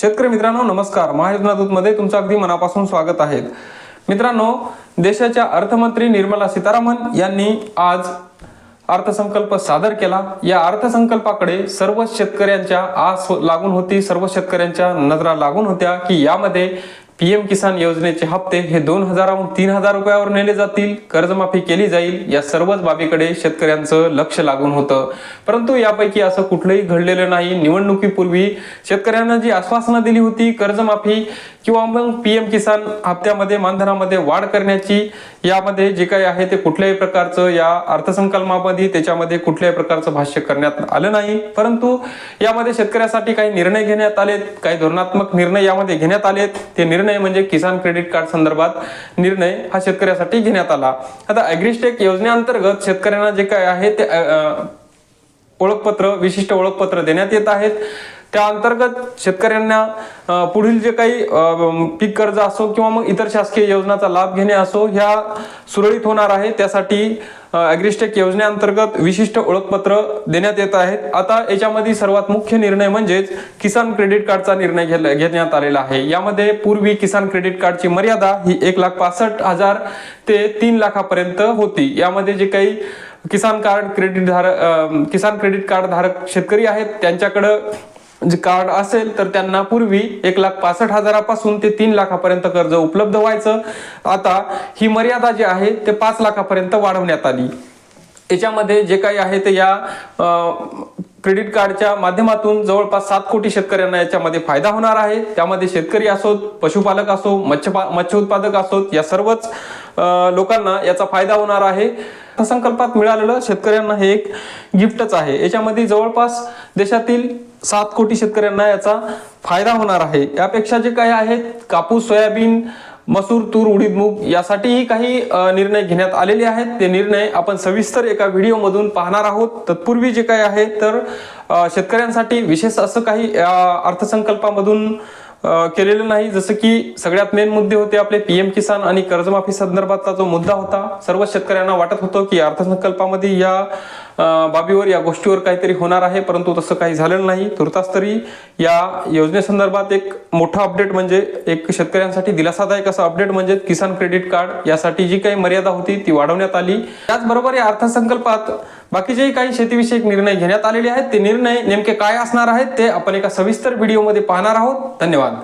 शेतकरी मित्रांनो नमस्कार. महायुद्धनादूत तुमचं अगदी मनापासून स्वागत आहे. मित्रांनो देशाच्या अर्थमंत्री निर्मला सीतारामन यांनी आज अर्थसंकल्प सादर केला. या अर्थसंकल्पाकडे सर्व शेतकऱ्यांच्या आस लागून होती सर्व शेतकऱ्यांच्या नजरा लागून होत्या की यामध्ये पीएम किसान योजनेचे हप्ते हे दोन हजाराहून तीन हजार रुपयावर नेले जातील. कर्जमाफी केली जाईल. या सर्वच बाबीकडे शेतकऱ्यांचं लक्ष लागून होतं. परंतु यापैकी असं कुठलंही घडलेलं नाही. निवडणुकीपूर्वी शेतकऱ्यांना जी आश्वासनं दिली होती कर्जमाफी किंवा मग पीएम किसान हप्त्यामध्ये मानधनामध्ये वाढ करण्याची यामध्ये जे काही आहे ते कुठल्याही प्रकारचं या अर्थसंकल्पामध्ये त्याच्यामध्ये कुठल्याही प्रकारचं भाष्य करण्यात आलं नाही. परंतु यामध्ये शेतकऱ्यासाठी काही निर्णय घेण्यात आलेत काही धोरणात्मक निर्णय यामध्ये घेण्यात आलेत. ते निर्णय निर्णय म्हणजे किसान क्रेडिट कार्ड संदर्भात निर्णय हा शेतकऱ्यासाठी घेण्यात आला. आता अॅग्रिस्टेक योजनेअंतर्गत शेतकऱ्यांना जे काय आहे ते ओळखपत्र विशिष्ट ओळखपत्र देण्यात येत आहेत. त्या अंतर्गत शेतकऱ्यांना पुढील जे काही पीक कर्ज असो किंवा मग इतर शासकीय योजनाचा लाभ घेणे असो ह्या सुरळीत होणार आहे. त्यासाठी ॲग्रिस्टेक योजनेअंतर्गत विशिष्ट ओळखपत्र देण्यात येत आहेत. आता याच्यामध्ये सर्वात मुख्य निर्णय म्हणजेच किसान क्रेडिट कार्डचा निर्णय घेण्यात आलेला आहे. यामध्ये पूर्वी किसान क्रेडिट कार्डची मर्यादा ही एक लाख पासष्ट हजार ते तीन लाखापर्यंत होती. यामध्ये जे काही किसान कार्ड क्रेडिट धारक किसान क्रेडिट कार्ड धारक शेतकरी आहेत त्यांच्याकडं म्हणजे कार्ड असेल तर त्यांना पूर्वी एक लाख पासष्ट हजारापासून ते तीन लाखापर्यंत कर्ज उपलब्ध व्हायचं. आता ही मर्यादा जी आहे ते पाच लाखापर्यंत वाढवण्यात आली. याच्यामध्ये जे काही आहे ते या क्रेडिट कार्डच्या माध्यमातून जवळपास सात कोटी शेतकऱ्यांना याच्यामध्ये फायदा होणार आहे. त्यामध्ये शेतकरी असोत पशुपालक असो मत्स्य मत्स्य उत्पादक असोत या सर्वच लोकांना याचा फायदा होणार आहे. अर्थसंकल्पात मिळालेलं शेतकऱ्यांना हे एक गिफ्टच आहे. याच्यामध्ये जवळपास देशातील सात कोटी शेतकऱ्यांना याचा फायदा होणार आहे. यापेक्षा जे काही आहेत कापूस सोयाबीन मसूर तूर उडीद मूग यासाठीही काही निर्णय घेण्यात आलेले आहेत. ते निर्णय आपण सविस्तर एका व्हिडिओमधून पाहणार आहोत. तत्पूर्वी जे काही आहे तर शेतकऱ्यांसाठी विशेष असं काही अर्थसंकल्पामधून केलेलं नाही. जसं की सगळ्यात मेन मुद्दे होते आपले पीएम किसान आणि कर्जमाफी संदर्भातला जो मुद्दा होता सर्व शेतकऱ्यांना वाटत होतं की अर्थसंकल्पामध्ये या बाबीवर या गोष्टीवर काहीतरी होणार आहे परंतु तसं काही झालेलं नाही. तुर्तास तरी या योजनेसंदर्भात एक मोठा अपडेट म्हणजे एक शेतकऱ्यांसाठी दिलासादायक असं अपडेट म्हणजे किसान क्रेडिट कार्ड यासाठी जी काही मर्यादा होती ती वाढवण्यात आली. त्याचबरोबर या अर्थसंकल्पात बाकीचेही काही शेतीविषयक निर्णय घेण्यात आलेले आहेत. ते निर्णय नेमके काय असणार आहेत ते आपण एका सविस्तर व्हिडिओमध्ये पाहणार आहोत. धन्यवाद.